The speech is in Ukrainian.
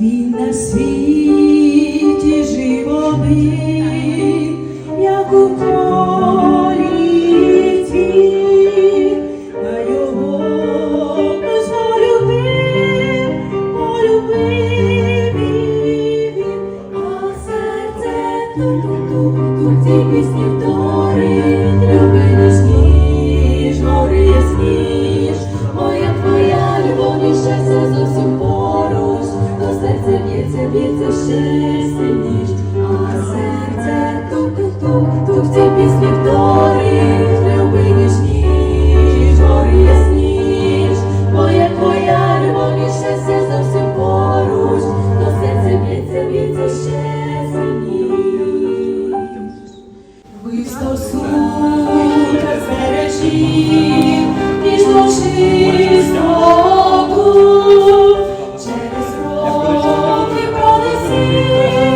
Він на світі жив один, як у полі цвіт, а його хтось полюбив, полюбив він, а серце тук-тук-тук, ці пісні вторить, люби Чистоту через роки пронесі.